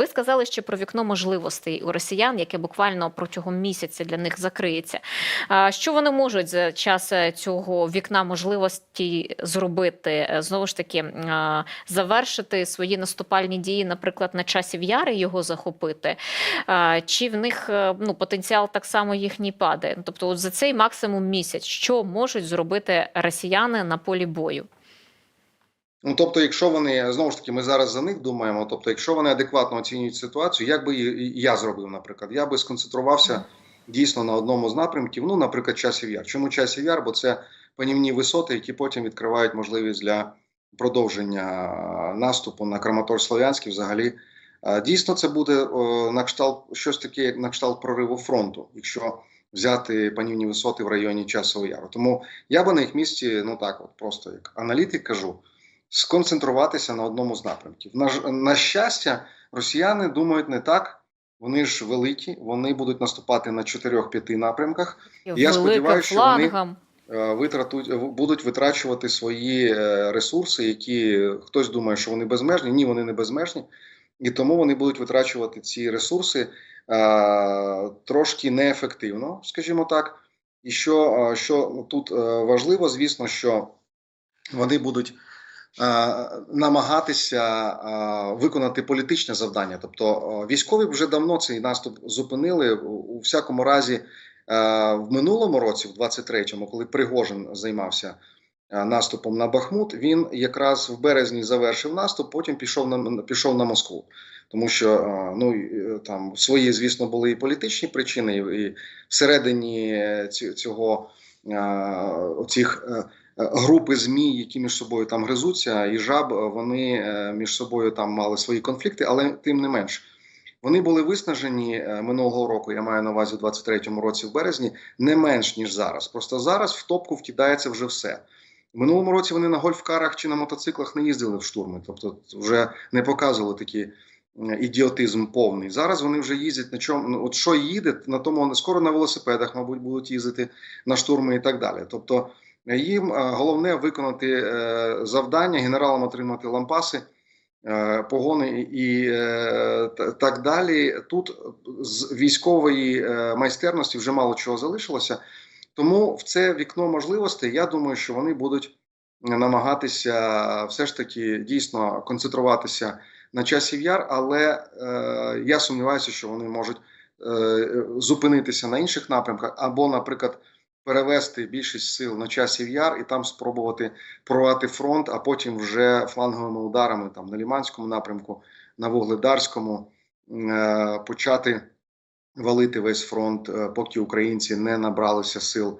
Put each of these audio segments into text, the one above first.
Ви сказали ще про вікно можливостей у росіян, яке буквально протягом місяця для них закриється. Що вони можуть за час е, цього вікна можливостей зробити? Е, Знову ж таки, завершити свої наступальні дії, наприклад, на часів яри його захопити, чи в них е, ну, потенціал так само їхній падає? Тобто, от за цей максимум місяць, що можуть зробити росіяни на полі бою? Ну, тобто, якщо вони знову ж таки, ми зараз за них думаємо. Тобто, якщо вони адекватно оцінюють ситуацію, як би я зробив, наприклад, я би сконцентрувався дійсно на одному з напрямків. Ну, наприклад, часів яр. Чому часів яр? Бо це панівні висоти, які потім відкривають можливість для продовження наступу на Краматор Слов'янський. Взагалі, дійсно, це буде на кшталт щось таке, на кшталт прориву фронту, якщо взяти панівні висоти в районі Часового Яру. Тому я би на їх місці, ну так, от просто як аналітик кажу сконцентруватися на одному з напрямків. На, на щастя, росіяни думають не так. Вони ж великі, вони будуть наступати на 4-5 напрямках. Я сподіваюся, що вони- е, Витратуть будуть витрачувати свої е, ресурси, які хтось думає, що вони безмежні. Ні, вони не безмежні, і тому вони будуть витрачувати ці ресурси е, трошки неефективно, скажімо так. І що, е, що тут важливо, звісно, що вони будуть намагатися е, виконати політичне завдання. Тобто е, військові вже давно цей наступ зупинили. У, всякому разі, е, в минулому році, в 23-му, коли Пригожин займався е, наступом на Бахмут, він якраз в березні завершив наступ, потім пішов на пішов на Москву. Тому що е, ну е, там свої, звісно, були і політичні причини, і, всередині е, цього е, оцих е, групи змі, які між собою там гризуться, і жаб, е, вони е, між собою там мали свої конфлікти, але тим не менш. Вони були виснажені е, минулого року. Я маю на увазі в 23-му році, в березні, не менш ніж зараз. Просто зараз в топку вкидається вже все. В минулому році вони на гольфкарах чи на мотоциклах не їздили в штурми, тобто вже не показували такі е, ідіотизм повний. Зараз вони вже їздять на чому. Ну, от що їде, на тому скоро на велосипедах, мабуть, будуть їздити на штурми і так далі. Тобто їм е, головне виконати е, завдання генералам отримати лампаси, е, погони і е, так далі. Тут з військової е, майстерності вже мало чого залишилося. Тому в це вікно можливостей, я думаю, що вони будуть намагатися все ж таки дійсно концентруватися на часів яр, але е, я сумніваюся, що вони можуть е, зупинитися на інших напрямках, або, наприклад, перевести більшість сил на часів яр і там спробувати прорвати фронт, а потім вже фланговими ударами там на Ліманському напрямку, на Вугледарському е, почати валити весь фронт, е, поки українці не набралися сил.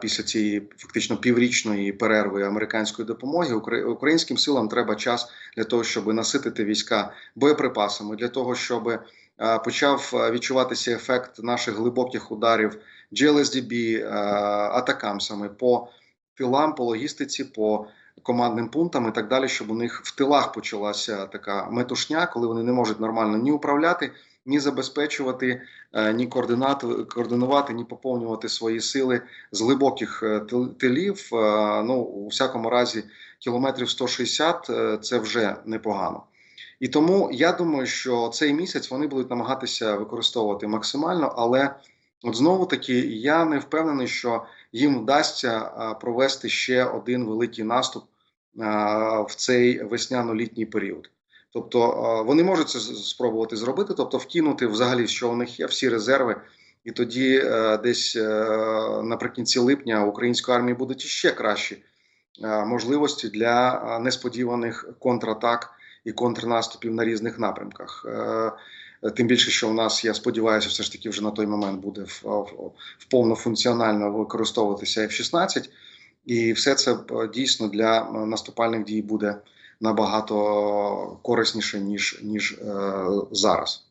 Після цієї фактично піврічної перерви американської допомоги українським силам треба час для того, щоб наситити війська боєприпасами, для того, щоб почав відчуватися ефект наших глибоких ударів GLSDB, атакамсами по тилам, по логістиці, по командним пунктам і так далі, щоб у них в тилах почалася така метушня, коли вони не можуть нормально ні управляти, ні забезпечувати, е, ні координувати, ні поповнювати свої сили з глибоких е, тилів. Е, Ну, у всякому разі, кілометрів 160 е, це вже непогано. І тому я думаю, що цей місяць вони будуть намагатися використовувати максимально, але от знову таки я не впевнений, що їм вдасться провести ще один великий наступ в цей весняно-літній період. Тобто вони можуть це спробувати зробити, тобто вкинути взагалі, що у них є, всі резерви, і тоді е, десь е, наприкінці липня української армії будуть іще кращі е, можливості для е, несподіваних контратак і контрнаступів на різних напрямках. Тим більше, що в нас, я сподіваюся, все ж таки вже на той момент буде в, в, в повнофункціонально використовуватися F-16, і все це е, дійсно для е, наступальних дій буде набагато корисніше ніж ніж е, зараз.